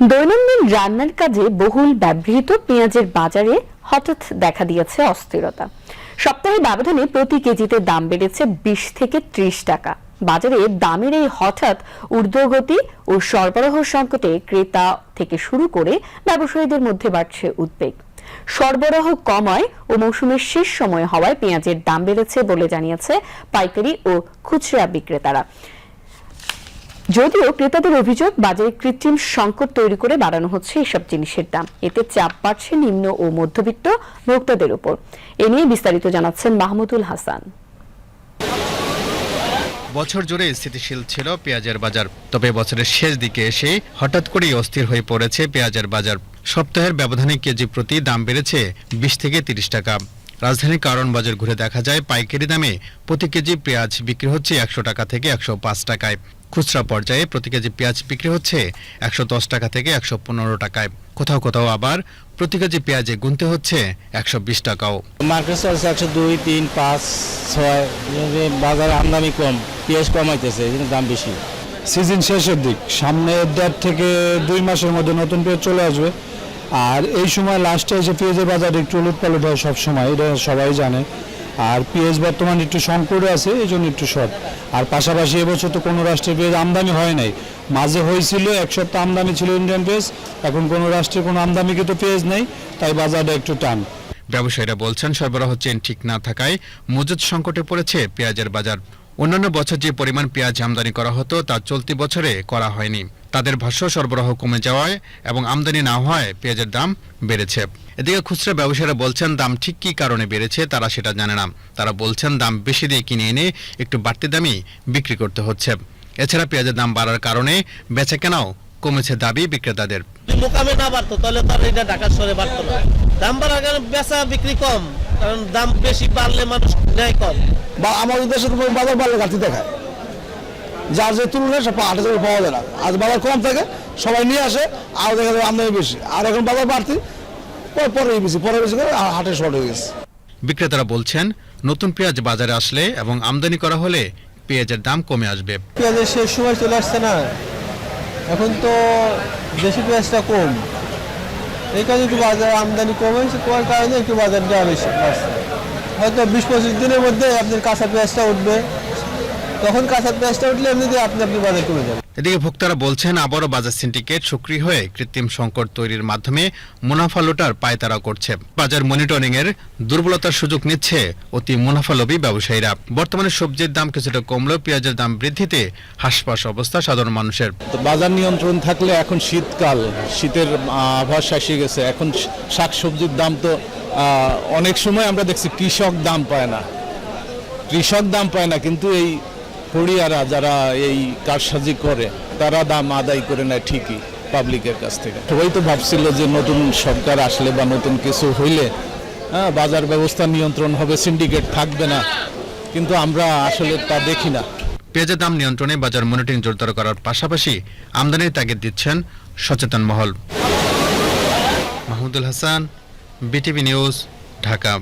দৈনন্দিন রান্নার কাজে বহুল ব্যবহৃত পেঁয়াজের বাজারে হঠাৎ দেখা দিয়েছে অস্থিরতা। সপ্তাহের ব্যবধানে প্রতি কেজিতে দাম বেড়েছে বিশ থেকে ত্রিশ টাকা। বাজারে দামের এই হঠাৎ ঊর্ধ্বগতি ও সরবরাহ সংকটে ক্রেতা থেকে শুরু করে ব্যবসায়ীদের মধ্যে বাড়ছে উদ্বেগ। সরবরাহ কমায় ও মৌসুমের শেষ সময় হওয়ায় পেঁয়াজের দাম বেড়েছে বলে জানিয়েছে পাইকারি ও খুচরা বিক্রেতারা। যদিও ক্রেতাদের অভিযোগ, বাজারে কৃত্রিম সংকট তৈরি করে বাড়ানো হচ্ছে এসব জিনিসের দাম। এতে চাপ বাড়ছে নিম্ন ও মধ্যবিত্ত ভোক্তাদের উপর এ নিয়ে বিস্তারিত জানাচ্ছেন মাহমুদুল হাসান। বছর জুড়ে স্থিতিশীল ছিল পেঁয়াজের বাজার। তবে বছরের শেষ দিকে এসে হঠাৎ করেই অস্থির হয়ে পড়েছে পেঁয়াজের বাজার। সপ্তাহের ব্যবধানে কেজি প্রতি দাম বেড়েছে বিশ থেকে তিরিশ টাকা। রাজধানীর কারণ বাজার ঘুরে দেখা যায় পাইকারি দামে প্রতি কেজি পেঁয়াজ বিক্রি হচ্ছে একশো টাকা থেকে একশো পাঁচ টাকায়। খুচরা পর্যায়ে প্রতি কেজি পেঁয়াজ বিক্রি হচ্ছে একশো দশ টাকা থেকে একশো পনেরো টাকায়। কোথাও কোথাও আবার প্রতি কেজি পেঁয়াজে গুনতে হচ্ছে একশো বিশ টাকাও। মার্কেট চলছে একশো দুই তিন পাঁচ ছয়। বাজারে আমদানি কম পেঁয়াজ কমাইতেছে দাম বেশি। সিজন শেষের দিক সামনে দেড় থেকে দুই মাসের মধ্যে নতুন পেঁয়াজ চলে আসবে। আর এই সময় লাস্টে এসে পেঁয়াজের বাজার একটু উলট পালট হয় সবসময়, এটা সবাই জানে। আর পেঁয়াজ বর্তমানে একটু সংকটে আছে, এই জন্য একটু শর্ট আর পাশাপাশি এবছর তো কোনো রাষ্ট্রের পেঁয়াজ আমদানি হয় নাই। মাঝে হয়েছিল এক সপ্তাহ আমদানি ছিল ইন্ডিয়ান পেঁয়াজ, এখন কোনো রাষ্ট্রে কোনো আমদানিকৃত পেঁয়াজ নেই, তাই বাজারটা একটু টান। ব্যবসায়ীরা বলছেন, সরবরাহ চেন ঠিক না থাকায় মজুদ সংকটে পড়েছে পেঁয়াজের বাজার। অন্যান্য বছর যে পরিমাণ পেঁয়াজ আমদানি করা হতো, তা চলতি বছরে করা হয়নি। তাদের ভাষ্য, সরবরাহ কমে যাওয়ায় এবং আমদানি না হওয়ায় পেঁয়াজের দাম বেড়েছে। এদিকে খুচরা ব্যবসায়ীরা বলছেন, দাম ঠিক কী কারণে বেড়েছে তারা সেটা জানে না। তারা বলছেন, দাম বেশি দিয়ে কিনে এনে একটু বাড়তি দামই বিক্রি করতে হচ্ছে। এছাড়া পেঁয়াজের দাম বাড়ার কারণে বেচা কেনাও কমেছে দাবি বিক্রেতাদের। মোকামে না বাড়তো, তাহলে তার এটা ঢাকার শহরে বাড়তো না। দাম বাড়ার কারণে বেচা বিক্রি কম। কারণ দাম বেশি বাড়লে মানুষ নেয় কম বা আমাদের দেশে তো বাজার বাড়লে ঘাটতি দেখায়। যার যে তুলনায় সব আট হাজার পাওয়া যায় না। আজ বাজার কম থাকে সবাই নিয়ে আসে আর দেখা যায় আমদানি বেশি। আর এখন বাজার বাড়তি পরে বেশি পরে বেশি করে আর হাটে শর্ট হয়ে গেছে। বিক্রেতারা বলছেন নতুন পেঁয়াজ বাজারে আসলে এবং আমদানি করা হলে পেঁয়াজের দাম কমে আসবে। পেঁয়াজের শেষ সময় চলে আসছে না। এখন তো দেশি পেঁয়াজটা কম। এই কারণে একটু বাজার আমদানি কমে কমার কারণে একটু বাজারটা বেশি হয়তো বিশ পঁচিশ দিনের মধ্যে আপনার কাঁচা পেঁয়াজটা উঠবে তখন কাঁচা পেঁয়াজটা উঠলে এমনিতে আপনি আপনি বাজার কমে যাবে এদিকে ভোক্তারা বলছেন আবারও বাজার সিন্ডিকেট সক্রিয় হয়ে কৃত্রিম সংকট তৈরির মাধ্যমে মুনাফা লোটার পায়তারা করছে। বাজার মনিটরিং এর দুর্বলতার সুযোগ নিচ্ছে অতি মুনাফালোভী ব্যবসায়ীরা। বর্তমানে সবজির দাম কিছুটা কমলেও পেঁয়াজের দাম বৃদ্ধিতে হাসপাস অবস্থা সাধারণ মানুষের। বাজার নিয়ন্ত্রণ থাকলে এখন শীতকাল শীতের আহ, আভাস এসে গেছে। এখন শাক সবজির দাম তো আহ, অনেক সময় আমরা দেখছি কৃষক দাম পায় না। কৃষক দাম পায় না কিন্তু এই ফড়িয়ারা যারা এই কারসাজি করে, তারা দাম আদায় করে নেয় ঠিকই পাবলিকের কাছ থেকে। সবাই তো ভাবছিল যে নতুন সরকার আসলে বা নতুন কিছু হইলে হ্যাঁ বাজার ব্যবস্থা নিয়ন্ত্রণ হবে সিন্ডিকেট থাকবে না। কিন্তু আমরা আসলে তা দেখি না। পেঁয়াজের দাম নিয়ন্ত্রণে বাজার মনিটরিং জোরদার করার পাশাপাশি আমদানির তাগিদ দিচ্ছেন সচেতন মহল। Mahmudul Hasan, BTV news, Dhaka.